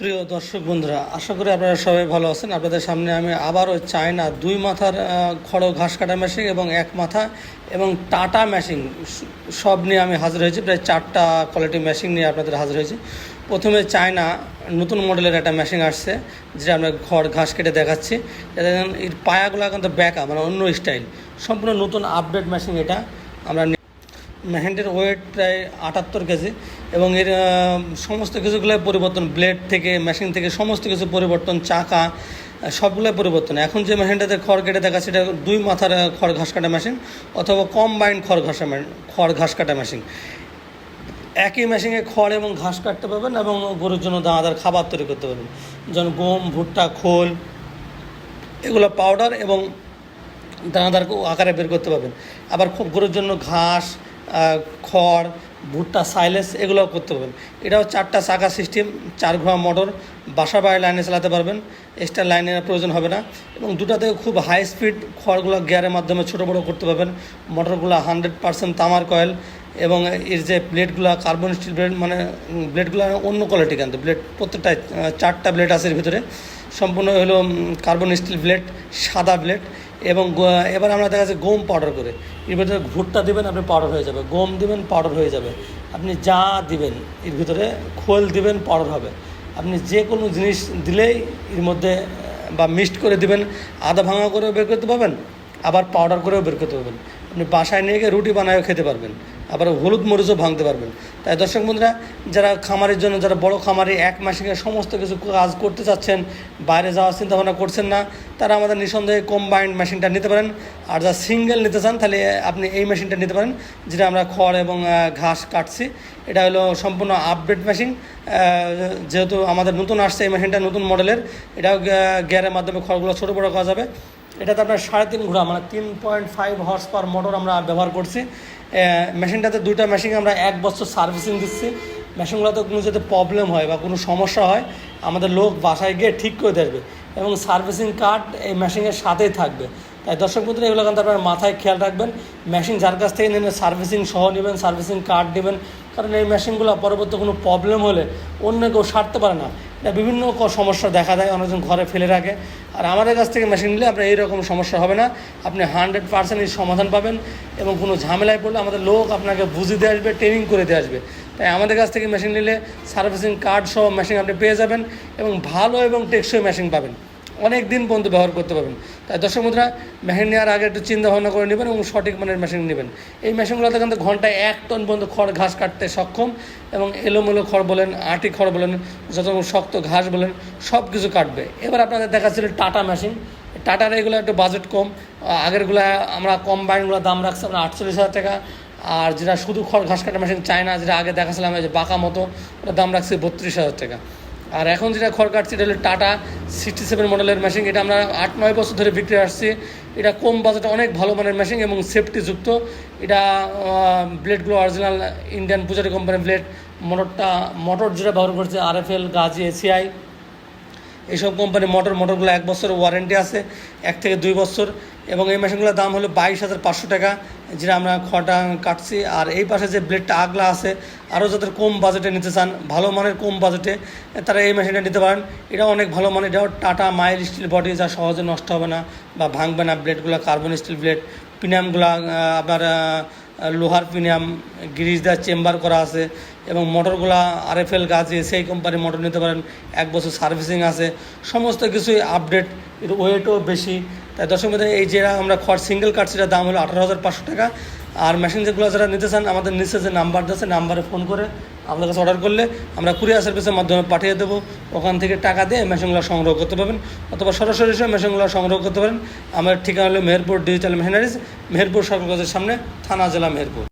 প্রিয় দর্শক বন্ধুরা, আশা করি আপনারা সবাই ভালো আছেন। আপনাদের সামনে আমি আবারও চায়না দুই মাথার খড় ঘাস কাটা মেশিন এবং এক মাথা এবং টাটা মেশিন সব নিয়ে আমি হাজির হয়েছি। প্রায় চারটা কোয়ালিটি মেশিন নিয়ে আপনাদের হাজির হয়েছি। প্রথমে চায়না নতুন মডেলের একটা মেশিন আসছে, যেটা আমরা খড় ঘাস কেটে দেখাচ্ছি। এর পায়াগুলো কিন্তু ব্যাকা মানে অন্য স্টাইল সম্পূর্ণ নতুন আপডেট মেশিন এটা। আমরা হ্যান্ডের ওয়েট প্রায় আটাত্তর কেজি। এবং এর সমস্ত কিছুগুলোই পরিবর্তন ব্লেড থেকে মেশিন থেকে সমস্ত কিছু পরিবর্তন, চাকা সবগুলোই পরিবর্তন। এখন যে মেশিনটাতে খড় কেটে দেখা সেটা দুই মাথার খড় ঘাস কাটা মেশিন অথবা কম্বাইন্ড খড় ঘাসা খড় ঘাস কাটা মেশিন একই মেশিনে খড় এবং ঘাস কাটতে পারবেন এবং গরুর জন্য দানাদার খাবার তৈরি করতে পারবেন। যেমন গম, ভুট্টা, খোল, এগুলো পাউডার এবং দানাদার আকারে বের করতে পারবেন। আবার খুব গরুর জন্য ঘাস খড়, ভুট্টা, সাইলেস এগুলোও করতে পারবেন। এটাও চারটা চাকা সিস্টেম, চার ঘোড়া মোটর, বাসা বাড়ি লাইনে চালাতে পারবেন এক্সট্রা লাইনের প্রয়োজন হবে না। এবং দুটা থেকে খুব হাই স্পিড খড়গুলো গিয়ারের মাধ্যমে ছোটো বড়ো করতে পারবেন। মোটরগুলো হান্ড্রেড পার্সেন্ট তামার কয়েল এবং এর যে ব্লেডগুলো কার্বন স্টিল ব্লেড মানে ব্লেডগুলো অন্য কোয়ালিটি কিন্তু ব্লেড প্রত্যেকটা চারটা ব্লেড আছে এর ভিতরে। সম্পূর্ণ হলো কার্বন স্টিল ব্লেড সাদা ব্লেড এবং এবার আমরা দেখা যাচ্ছে গম পাউডার করে। এর ভিতরে ভুট্টা দিবেন, আপনি পাউডার হয়ে যাবে। গম দিবেন পাউডার হয়ে যাবে। আপনি যা দিবেন, এর ভিতরে খোল দিবেন পাউডার হবে। আপনি যে কোনো জিনিস দিলেই এর মধ্যে, বা মিক্সড করে দিবেন, আদা ভাঙা করেও বের করতে পারবেন, আবার পাউডার করেও বের করতে পারবেন। আপনি বাসায় নিয়ে গিয়ে রুটি বানায়ও খেতে পারবেন। আবার হলুদ মরিচও ভাঙতে পারবেন। তাই দর্শক বন্ধুরা, যারা খামারের জন্য, যারা বড় খামারে এক মাসে সমস্ত কিছু কাজ করতে চাচ্ছেন, বাইরে যাওয়ার চিন্তা ভাবনা করছেন না, তারা আমাদের নিঃসন্দেহে কম্বাইন্ড মেশিনটা নিতে পারেন। আর যারা সিঙ্গেল নিতে চান, তাহলে আপনি এই মেশিনটা নিতে পারেন, যেটা আমরা খড় এবং ঘাস কাটছি। এটা হলো সম্পূর্ণ আপডেট মেশিন যেহেতু আমাদের নতুন আসছে এই মেশিনটা নতুন মডেলের এটাও গিয়ারের মাধ্যমে খড়গুলো ছোটো বড়ো করা যাবে। এটাতে আপনার সাড়ে তিন ঘোড়া মানে তিন point five horse power motor আমরা ব্যবহার করছি। মেশিনটাতে দুইটা মেশিন আমরা এক বছর সার্ভিসিং দিচ্ছি। মেশিনগুলোতে কোনো যাতে প্রবলেম হয় বা কোনো সমস্যা হয়, আমাদের লোক বাসায় গিয়ে ঠিক করে দেবে এবং সার্ভিসিং কার্ড এই মেশিনের সাথেই থাকবে। দর্শক বন্ধুরা, এগুলো কিন্তু আপনার মাথায় খেয়াল রাখবেন। মেশিন যার কাছ থেকে নেবেন সার্ভিসিং সহ নেবেন সার্ভিসিং কার্ড নেবেন। কারণ এই মেশিনগুলো পরবর্তী কোনো প্রবলেম হলে অন্য কেউ সারতে পারে না। এটা বিভিন্ন সমস্যা দেখা দেয়, অনেকজন ঘরে ফেলে রাখে। আর আমাদের কাছ থেকে মেশিন নিলে আপনার এইরকম সমস্যা হবে না। আপনি হান্ড্রেড পার্সেন্ট সমাধান পাবেন এবং কোনো ঝামেলায় পড়লে আমাদের লোক আপনাকে বুঝিয়ে দিয়ে আসবে ট্রেনিং করে দিয়ে আসবে। তাই আমাদের কাছ থেকে মেশিন নিলে সার্ভিসিং কার্ড সহ মেশিন আপনি পেয়ে যাবেন এবং ভালো এবং টেকসই মেশিন পাবেন। অনেক দিন পর্যন্ত ব্যবহার করতে পারবেন। তাই দর্শক বন্ধুরা মেশিন নেওয়ার আগে একটু চিন্তা ভাবনা করে নেবেন এবং সঠিক মানের মেশিন নেবেন। এই মেশিনগুলোতে কিন্তু ঘন্টায় এক টন পর্যন্ত খড় ঘাস কাটতে সক্ষম এবং এলোমেলো খড় বলেন, আটি খড় বলেন, যত শক্ত ঘাস বলেন সব কিছু কাটবে। এবার আপনাদের দেখাচ্ছিল টাটা মেশিন টাটার এগুলো একটু বাজেট কম। আগেরগুলো আমরা কম্বাইনগুলো দাম রাখছি আমরা আটচল্লিশ হাজার টাকা। আর যেটা শুধু খড় ঘাস কাটা মেশিন চায় না যেটা আগে দেখাছিলাম যে বাঁকা মতো, ওটার দাম রাখছি বত্রিশ হাজার টাকা। আর এখন যেটা খড় কাটছি, এটা হলো টাটা সিক্সটি সেভেন মডেলের মেশিন এটা আমরা আট, নয় বছর ধরে বিক্রি আসছি। এটা কম বাজেটে অনেক ভালো মানের মেশিন এবং সেফটিযুক্ত এটা ব্লেডগুলো অরিজিনাল ইন্ডিয়ান পূজারি কোম্পানির ব্লেড মোটরটা মোটর যেটা ব্যবহার করছে R F L Gazi ACI এইসব কোম্পানির মোটর মোটরগুলো এক বছর ওয়ারেন্টি আছে, এক থেকে দুই বছর। এবং এই মেশিনগুলোর দাম হলো বাইশ হাজার পাঁচশো টাকা। যেটা আমরা খটা কাটছি, আর এই পাশে যে ব্লেডটা আগলা আছে, আরও যাদের কম বাজেটে নিতে চান, ভালো মানের কম বাজেটে তারা এই মেশিনটা নিতে পারেন। এটা অনেক ভালো মানের, এটাও টাটা মাইল স্টিল বডি যা সহজে নষ্ট হবে না, বা ভাঙবে না ব্লেডগুলো কার্বন স্টিল ব্লেড পিনামগুলো আপনার লোহার প্রিমিয়াম গ্রিজ দেওয়ার চেম্বার করা আছে এবং মোটরগুলা আরএফএল গাছে সেই কোম্পানির মোটর নিতে পারেন। এক বছর সার্ভিসিং আছে। সমস্ত কিছুই আপডেট এর ওয়েটও বেশি। তাই দর্শক এই যে আমরা খড় সিঙ্গেল কাঠ সেটার দাম হলো আঠারো হাজার পাঁচশো টাকা। আর মেশিন যেগুলো যারা নিতে চান, আমাদের নিচে যে নাম্বার আছে নাম্বারে ফোন করে আপনার কাছে অর্ডার করলে আমরা কুরিয়ার সার্ভিসের মাধ্যমে পাঠিয়ে দেবো। ওখান থেকে টাকা দিয়ে মেশিনগুলো সংগ্রহ করতে পারবেন। অথবা সরাসরি এসে মেশিনগুলো সংগ্রহ করতে পারেন। আমার ঠিকানা হলো মেহেরপুর ডিজিটাল মেশিনারিজ মেহেরপুর সরকার সামনে, থানা, জেলা মেহেরপুর।